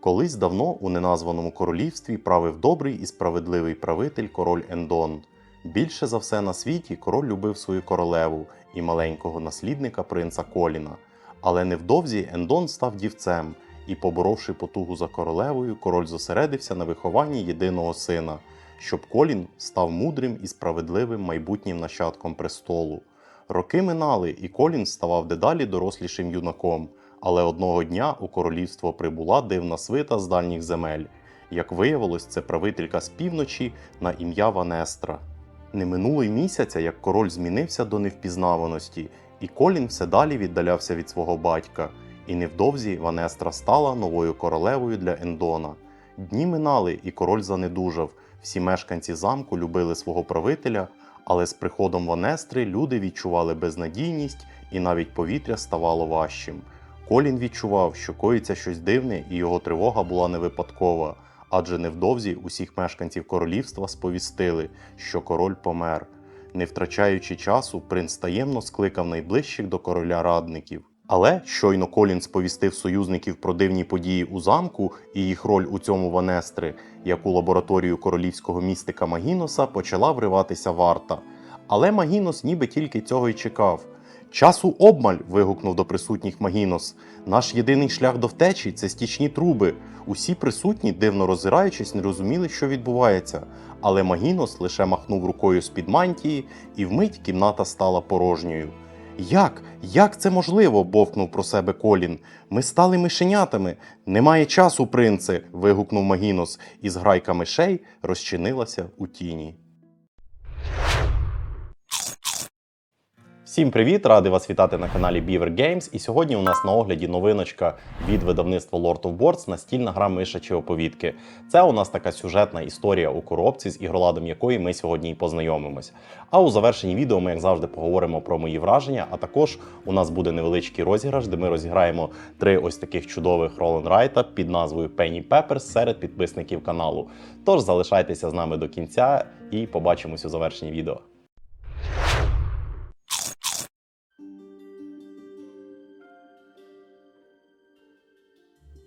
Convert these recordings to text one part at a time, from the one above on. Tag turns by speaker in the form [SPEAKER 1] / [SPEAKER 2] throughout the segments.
[SPEAKER 1] Колись давно у неназваному королівстві правив добрий і справедливий правитель король Ендон. Більше за все на світі король любив свою королеву і маленького наслідника принца Коліна. Але невдовзі Ендон став дівцем, і, поборовши потугу за королевою, король зосередився на вихованні єдиного сина, щоб Колін став мудрим і справедливим майбутнім нащадком престолу. Роки минали, і Колін ставав дедалі дорослішим юнаком. Але одного дня у королівство прибула дивна свита з дальніх земель. Як виявилось, це правителька з півночі на ім'я Ванестра. Не минуло й місяця, як король змінився до невпізнаваності, і Колін все далі віддалявся від свого батька. І невдовзі Ванестра стала новою королевою для Ендона. Дні минали, і король занедужав. Всі мешканці замку любили свого правителя, але з приходом Ванестри люди відчували безнадійність, і навіть повітря ставало важчим. Колін відчував, що коїться щось дивне, і його тривога була не випадкова, адже невдовзі усіх мешканців королівства сповістили, що король помер. Не втрачаючи часу, принц таємно скликав найближчих до короля радників. Але щойно Колін сповістив союзників про дивні події у замку і їх роль у цьому Ванестри, як у лабораторію королівського містика Магіноса почала вриватися варта. Але Магінос ніби тільки цього й чекав. Часу обмаль. вигукнув до присутніх Магінос. Наш єдиний шлях до втечі це стічні труби. Усі присутні, дивно роззираючись, не розуміли, що відбувається. Але Магінос лише махнув рукою з-під мантії, і вмить кімната стала порожньою. Як? Як це можливо? бовкнув про себе Колін. Ми стали мишенятами. Немає часу, принце. вигукнув Магінос, і зграйка мишей розчинилася у тіні. Всім привіт! Радий вас вітати на каналі Beaver Games. І сьогодні у нас на огляді новиночка від видавництва Lord of Boards настільна гра мишачі оповідки. Це у нас така сюжетна історія у коробці, з ігроладом якої ми сьогодні і познайомимось. А у завершенні відео ми, як завжди, поговоримо про мої враження. А також у нас буде невеличкий розіграш, де ми розіграємо три ось таких чудових Райта під назвою Penny Peppers серед підписників каналу. Тож залишайтеся з нами до кінця і побачимось у завершенні відео.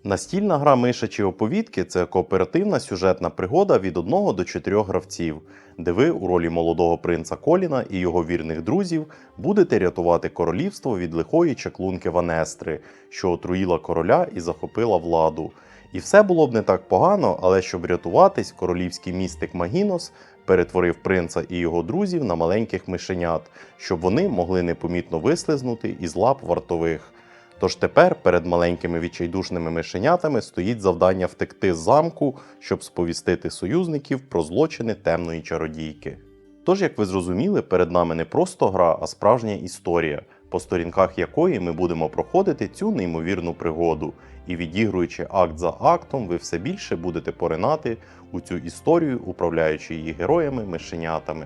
[SPEAKER 1] Настільна гра мишачі оповідки це кооперативна сюжетна пригода від 1 до 4 гравців, де ви у ролі молодого принца Коліна і його вірних друзів будете рятувати королівство від лихої чаклунки Ванестри, що отруїла короля і захопила владу. І все було б не так погано, але щоб рятуватись, королівський містик Магінос перетворив принца і його друзів на маленьких мишенят, щоб вони могли непомітно вислизнути із лап вартових. Тож тепер перед маленькими відчайдушними мишенятами стоїть завдання втекти з замку, щоб сповістити союзників про злочини темної чародійки. Тож, як ви зрозуміли, перед нами не просто гра, а справжня історія, по сторінках якої ми будемо проходити цю неймовірну пригоду. І відігруючи акт за актом, ви все більше будете поринати у цю історію, управляючи її героями-мишенятами.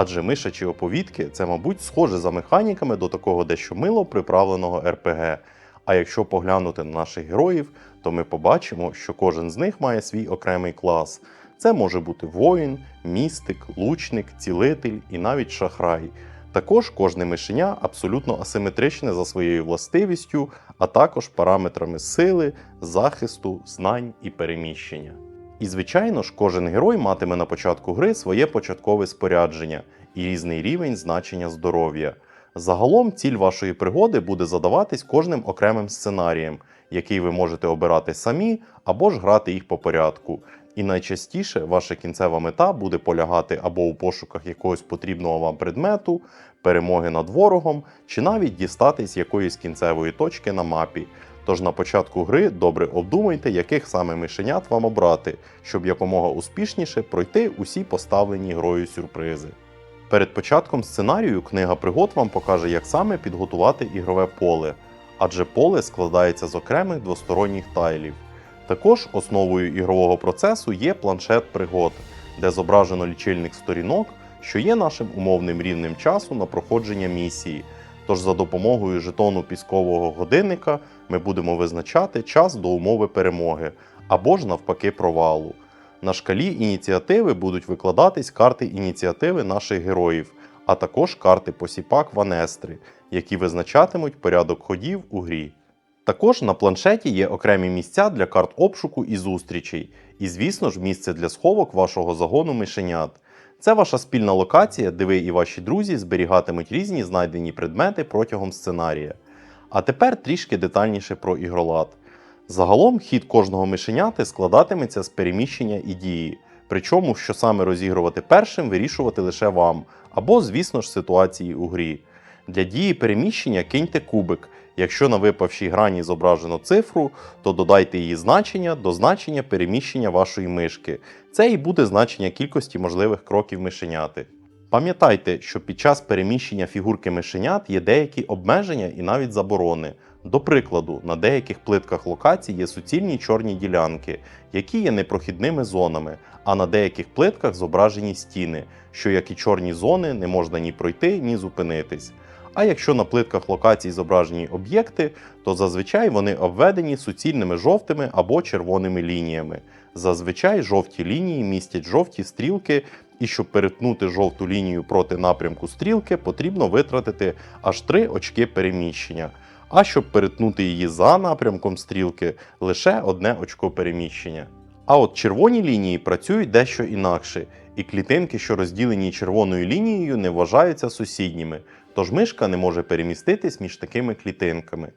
[SPEAKER 1] Адже мишачі оповідки це, мабуть, схоже за механіками до такого дещо мило приправленого РПГ. А якщо поглянути на наших героїв, то ми побачимо, що кожен з них має свій окремий клас. Це може бути воїн, містик, лучник, цілитель і навіть шахрай. Також кожне мишеня абсолютно асиметричне за своєю властивістю, а також параметрами сили, захисту, знань і переміщення. І, звичайно ж, кожен герой матиме на початку гри своє початкове спорядження і різний рівень значення здоров'я. Загалом ціль вашої пригоди буде задаватись кожним окремим сценарієм, який ви можете обирати самі або ж грати їх по порядку. І найчастіше ваша кінцева мета буде полягати або у пошуках якогось потрібного вам предмету, перемоги над ворогом, чи навіть дістатись якоїсь кінцевої точки на мапі. Тож на початку гри добре обдумайте, яких саме мишенят вам обрати, щоб якомога успішніше пройти усі поставлені грою сюрпризи. Перед початком сценарію книга пригод вам покаже, як саме підготувати ігрове поле, адже поле складається з окремих двосторонніх тайлів. Також основою ігрового процесу є планшет пригод, де зображено лічильник сторінок, що є нашим умовним рівнем часу на проходження місії. Тож за допомогою жетону піскового годинника ми будемо визначати час до умови перемоги або ж навпаки провалу. На шкалі ініціативи будуть викладатись карти ініціативи наших героїв, а також карти посіпак Ванестри, які визначатимуть порядок ходів у грі. Також на планшеті є окремі місця для карт обшуку і зустрічей, і, звісно ж, місце для сховок вашого загону мишенят. Це ваша спільна локація, де ви і ваші друзі зберігатимуть різні знайдені предмети протягом сценарія. А тепер трішки детальніше про ігролад. Загалом хід кожного мишеняти складатиметься з переміщення і дії, причому що саме розігрувати першим вирішувати лише вам, або, звісно ж, ситуації у грі. Для дії переміщення киньте кубик. Якщо на випавшій грані зображено цифру, то додайте її значення до значення переміщення вашої мишки. Це і буде значення кількості можливих кроків мишеняти. Пам'ятайте, що під час переміщення фігурки мишенят є деякі обмеження і навіть заборони. До прикладу, на деяких плитках локацій є суцільні чорні ділянки, які є непрохідними зонами, а на деяких плитках зображені стіни, що як і чорні зони не можна ні пройти, ні зупинитись. А якщо на плитках локацій зображені об'єкти, то зазвичай вони обведені суцільними жовтими або червоними лініями. Зазвичай жовті лінії містять жовті стрілки, і щоб перетнути жовту лінію проти напрямку стрілки, потрібно витратити аж 3 очки переміщення. А щоб перетнути її за напрямком стрілки, лише одне очко переміщення. А от червоні лінії працюють дещо інакше, і клітинки, що розділені червоною лінією, не вважаються сусідніми, тож мишка не може переміститись між такими клітинками.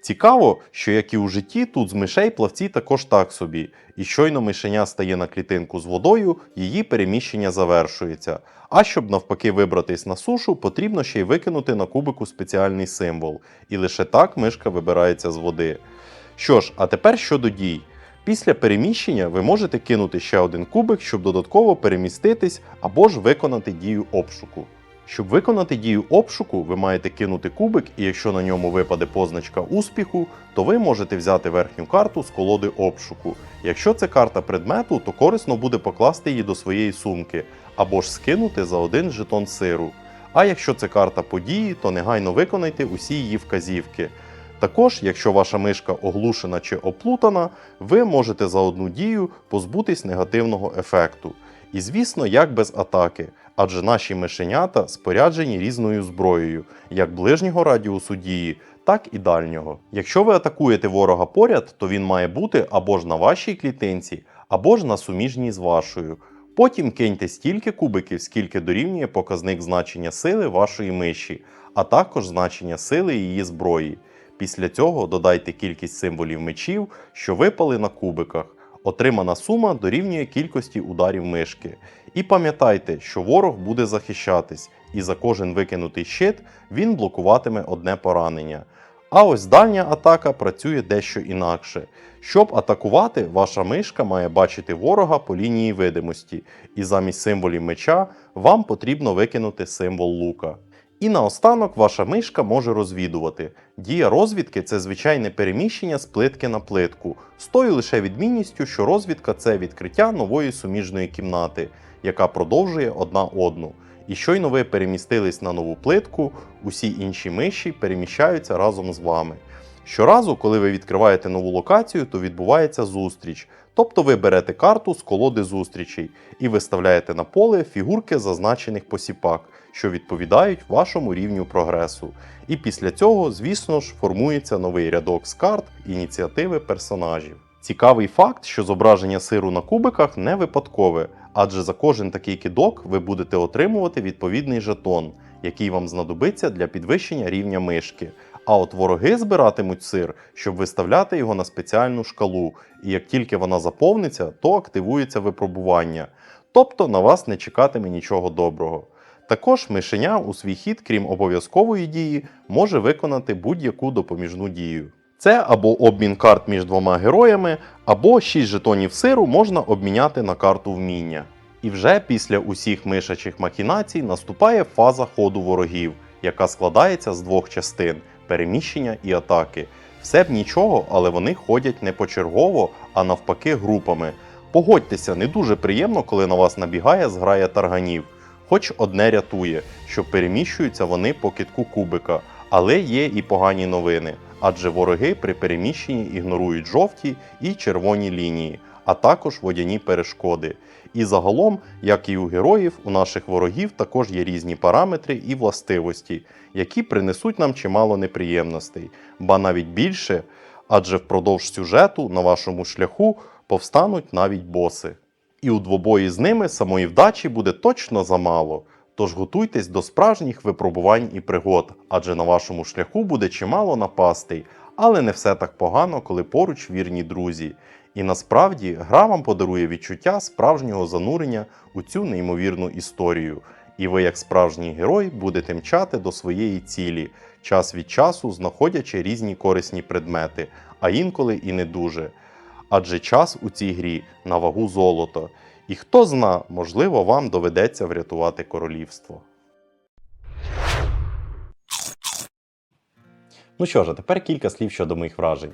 [SPEAKER 1] Цікаво, що як і у житті, тут з мишей плавці також так собі, і щойно мишеня стає на клітинку з водою, її переміщення завершується. А щоб навпаки вибратись на сушу, потрібно ще й викинути на кубику спеціальний символ, і лише так мишка вибирається з води. Що ж, а тепер щодо дій. Після переміщення ви можете кинути ще один кубик, щоб додатково переміститись або ж виконати дію обшуку. Щоб виконати дію обшуку, ви маєте кинути кубик, і якщо на ньому випаде позначка успіху, то ви можете взяти верхню карту з колоди обшуку. Якщо це карта предмету, то корисно буде покласти її до своєї сумки або ж скинути за один жетон сиру. А якщо це карта події, то негайно виконайте усі її вказівки. Також, якщо ваша мишка оглушена чи оплутана, ви можете за одну дію позбутись негативного ефекту. І звісно, як без атаки, адже наші мишенята споряджені різною зброєю, як ближнього радіусу дії, так і дальнього. Якщо ви атакуєте ворога поряд, то він має бути або ж на вашій клітинці, або ж на суміжній з вашою. Потім киньте стільки кубиків, скільки дорівнює показник значення сили вашої миші, а також значення сили її зброї. Після цього додайте кількість символів мечів, що випали на кубиках. Отримана сума дорівнює кількості ударів мишки. І пам'ятайте, що ворог буде захищатись, і за кожен викинутий щит він блокуватиме одне поранення. А ось дальня атака працює дещо інакше. Щоб атакувати, ваша мишка має бачити ворога по лінії видимості, і замість символів меча вам потрібно викинути символ лука. І наостанок ваша мишка може розвідувати. Дія розвідки це звичайне переміщення з плитки на плитку, з тою лише відмінністю, що розвідка це відкриття нової суміжної кімнати, яка продовжує одна одну. І щойно ви перемістились на нову плитку, усі інші миші переміщаються разом з вами. Щоразу, коли ви відкриваєте нову локацію, то відбувається зустріч. Тобто ви берете карту з колоди зустрічей і виставляєте на поле фігурки зазначених посіпак, що відповідають вашому рівню прогресу. І після цього, звісно ж, формується новий рядок з карт ініціативи персонажів. Цікавий факт, що зображення сиру на кубиках не випадкове, адже за кожен такий кидок ви будете отримувати відповідний жетон, який вам знадобиться для підвищення рівня мишки. А от вороги збиратимуть сир, щоб виставляти його на спеціальну шкалу, і як тільки вона заповниться, то активується випробування. Тобто на вас не чекатиме нічого доброго. Також мишеня у свій хід, крім обов'язкової дії, може виконати будь-яку допоміжну дію. Це або обмін карт між двома героями, або 6 жетонів сиру можна обміняти на карту вміння. І вже після усіх мишачих махінацій наступає фаза ходу ворогів, яка складається з двох частин переміщення і атаки. Все б нічого, але вони ходять не почергово, а навпаки групами. Погодьтеся, не дуже приємно, коли на вас набігає зграя тарганів. Хоч одне рятує, що переміщуються вони по китку кубика, але є і погані новини, адже вороги при переміщенні ігнорують жовті і червоні лінії, а також водяні перешкоди. І загалом, як і у героїв, у наших ворогів також є різні параметри і властивості, які принесуть нам чимало неприємностей, ба навіть більше, адже впродовж сюжету на вашому шляху повстануть навіть боси. І у двобої з ними самої вдачі буде точно замало. Тож готуйтесь до справжніх випробувань і пригод, адже на вашому шляху буде чимало напастей, але не все так погано, коли поруч вірні друзі. І насправді гра вам подарує відчуття справжнього занурення у цю неймовірну історію. І ви, як справжній герой, будете мчати до своєї цілі, час від часу знаходячи різні корисні предмети, а інколи і не дуже. Адже час у цій грі на вагу золота. І хто зна, можливо, вам доведеться врятувати королівство. Ну що ж, тепер кілька слів щодо моїх вражень.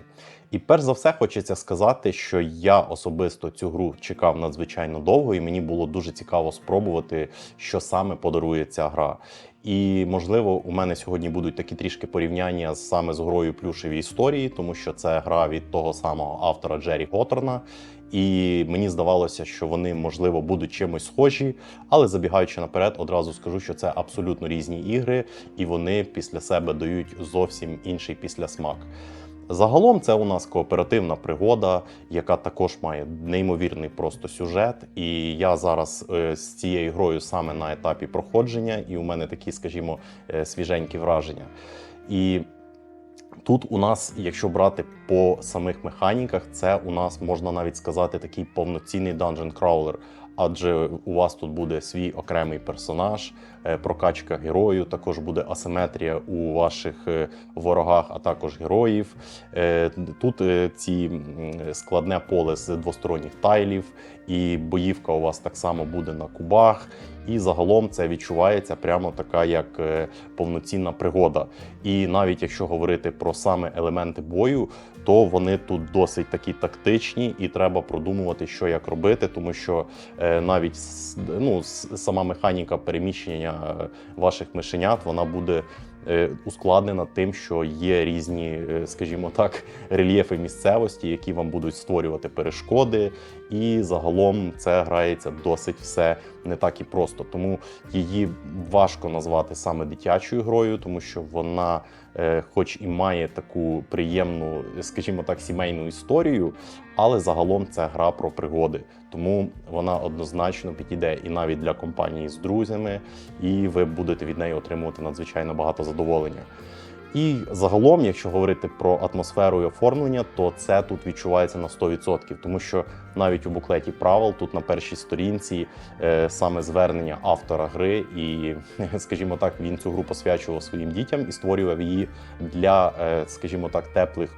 [SPEAKER 1] І перш за все хочеться сказати, що я особисто цю гру чекав надзвичайно довго, і мені було дуже цікаво спробувати, що саме подарує ця гра. І можливо, у мене сьогодні будуть такі трішки порівняння саме з грою плюшеві історії, тому що це гра від того самого автора Джері Готорна. І мені здавалося, що вони можливо будуть чимось схожі, але забігаючи наперед, одразу скажу, що це абсолютно різні ігри, і вони після себе дають зовсім інший післясмак. Загалом це у нас кооперативна пригода, яка також має неймовірний просто сюжет. І я зараз е, з цією грою саме на етапі проходження, і у мене такі, скажімо, е, свіженькі враження. І Тут у нас, якщо брати по самих механіках, це у нас можна навіть сказати такий повноцінний dungeon crawler. Адже у вас тут буде свій окремий персонаж, е, прокачка герою, також буде асиметрія у ваших е, ворогах, а також героїв. Е, Тут ці складне поле з двосторонніх тайлів, і боївка у вас так само буде на кубах. І загалом це відчувається прямо така, як е, повноцінна пригода. І навіть якщо говорити про саме елементи бою, то вони тут досить такі тактичні, і треба продумувати, що як робити, тому що е, навіть ну, сама механіка переміщення е, ваших мишенят вона буде. Е, Ускладнена тим, що є різні, е, скажімо так, рельєфи місцевості, які вам будуть створювати перешкоди, і загалом це грається досить все не так і просто. Тому її важко назвати саме дитячою грою, тому що вона, хоч і має таку приємну, скажімо так, сімейну історію, але загалом це гра про пригоди. Тому вона однозначно підійде і навіть для компанії з друзями, і ви будете від неї отримувати надзвичайно багато задоволення. І загалом, якщо говорити про атмосферу і оформлення, то це тут відчувається на 100%, тому що навіть у буклеті правил тут на першій сторінці е, саме звернення автора гри, і, скажімо так, він цю гру посвячував своїм дітям і створював її для, е, скажімо так, теплих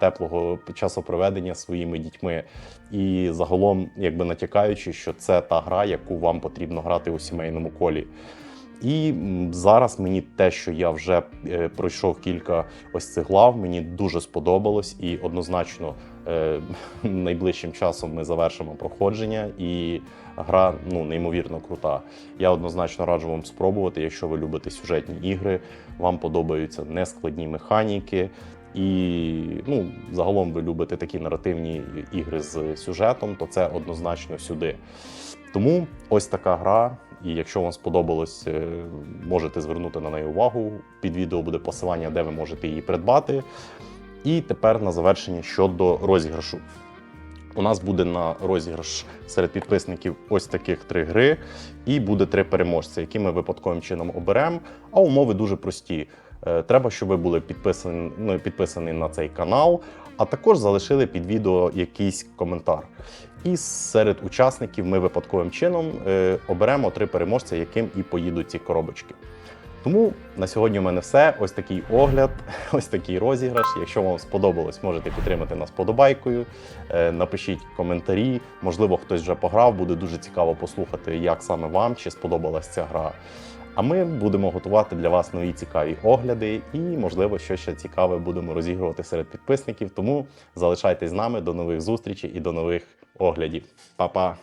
[SPEAKER 1] теплого часопроведення своїми дітьми. І загалом, якби натякаючи, що це та гра, яку вам потрібно грати у сімейному колі. І зараз мені те, що я вже е, пройшов кілька ось цих глав, мені дуже сподобалось, і однозначно е, найближчим часом ми завершимо проходження, і гра ну неймовірно крута. Я однозначно раджу вам спробувати, якщо ви любите сюжетні ігри, вам подобаються нескладні механіки. І ну, загалом ви любите такі наративні ігри з сюжетом, то це однозначно сюди. Тому ось така гра. І якщо вам сподобалось, е, можете звернути на неї увагу. Під відео буде посилання, де ви можете її придбати. І тепер на завершення щодо розіграшу. У нас буде на розіграш серед підписників ось таких три гри, і буде три переможця, які ми випадковим чином оберемо. А умови дуже прості. Е, Треба, щоб ви були підписані, ну, підписані на цей канал, а також залишили під відео якийсь коментар. І серед учасників ми випадковим чином е, оберемо три переможця, яким і поїдуть ці коробочки. Тому на сьогодні у мене все. Ось такий огляд, ось такий розіграш. Якщо вам сподобалось, можете підтримати нас подобайкою. Е, Напишіть коментарі. Можливо, хтось вже пограв. Буде дуже цікаво послухати, як саме вам чи сподобалась ця гра. А ми будемо готувати для вас нові цікаві огляди і, можливо, що ще цікаве будемо розігрувати серед підписників. Тому залишайтесь з нами до нових зустрічей і до нових оглядів. Па-па!